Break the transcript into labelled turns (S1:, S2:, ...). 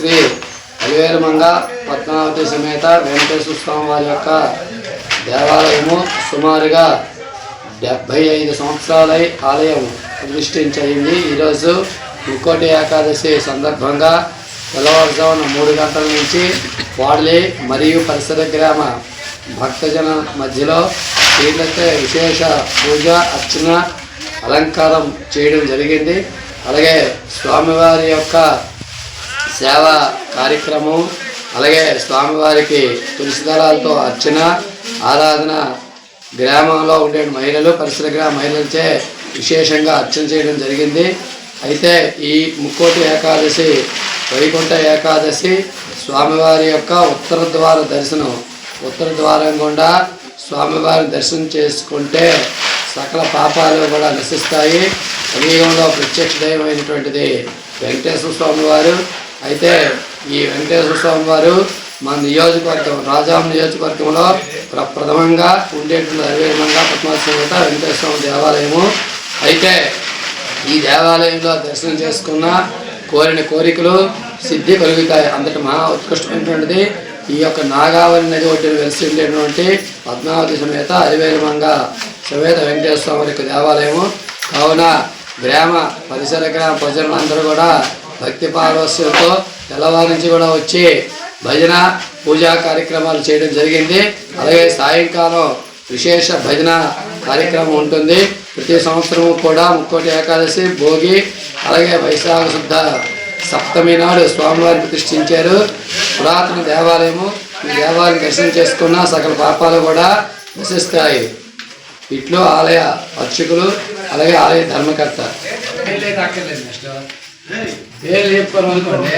S1: శ్రీ అలివేలమంగ పద్మావతి సమేత వెంకటేశ్వర స్వామి వారి యొక్క దేవాలయము సుమారుగా డెబ్భై ఐదు సంవత్సరాలై ఆలయం ప్రతిష్ఠించయింది ఈరోజు ముక్కోటి ఏకాదశి సందర్భంగా తెల్లవారుజామున మూడు గంటల నుంచి వాడలి మరియు పరిసర గ్రామ భక్తజన మధ్యలో వీళ్ళతో విశేష పూజ అర్చన అలంకారం చేయడం జరిగింది. అలాగే స్వామివారి యొక్క సేవా కార్యక్రమం అలాగే స్వామివారికి తులసిదళాలతో అర్చన ఆరాధన గ్రామంలో ఉండే మహిళలు పరిసర గ్రామ మహిళలచే విశేషంగా అర్చన చేయడం జరిగింది. అయితే ఈ ముక్కోటి ఏకాదశి వైకుంఠ ఏకాదశి స్వామివారి యొక్క ఉత్తర ద్వార దర్శనం ఉత్తర ద్వారం గుండా స్వామివారి దర్శనం చేసుకుంటే సకల పాపాలు కూడా నశిస్తాయి. కలియుగంలో ప్రత్యక్ష దైవమైనటువంటిది వెంకటేశ్వర స్వామివారు అయితే ఈ వెంకటేశ్వర స్వామి వారు మన నియోజకవర్గం రాజాం నియోజకవర్గంలో ప్రప్రథమంగా ఉండేటువంటి అదేవిధంగా పద్మాసంగత వెంకటేశ్వర స్వామి దేవాలయము. అయితే ఈ దేవాలయంలో దర్శనం చేసుకున్న కోరిన కోరికలు సిద్ధి కలుగుతాయి. అంతటి మహా ఉత్కృష్టమైనటువంటిది ఈ యొక్క నాగావళి నది ఒడ్డును వెలిసి ఉండేటువంటి పద్మావతి సమేత అరివేలమంగ సమేత వెంకటేశ్వర స్వామి యొక్క దేవాలయము. కావున గ్రామ పరిసర గ్రామ ప్రజలందరూ కూడా భక్తి పారవస్యంతో తెల్లవారు నుంచి కూడా వచ్చి భజన పూజా కార్యక్రమాలు చేయడం జరిగింది. అలాగే సాయంకాలం విశేష భజన కార్యక్రమం ఉంటుంది. ప్రతి సంవత్సరము కూడా ముక్కోటి ఏకాదశి భోగి అలాగే వైశాఖ శుద్ధ సప్తమి నాడు స్వామివారిని ప్రతిష్ఠించారు. పురాతన దేవాలయము ఈ దేవాలయం దర్శనం చేసుకున్న సకల పాపాలు కూడా నశిస్తాయి. ఇట్లు ఆలయ అర్చకులు అలాగే ఆలయ ధర్మకర్త. పేరు చెప్పుకోవాలి అనుకోండి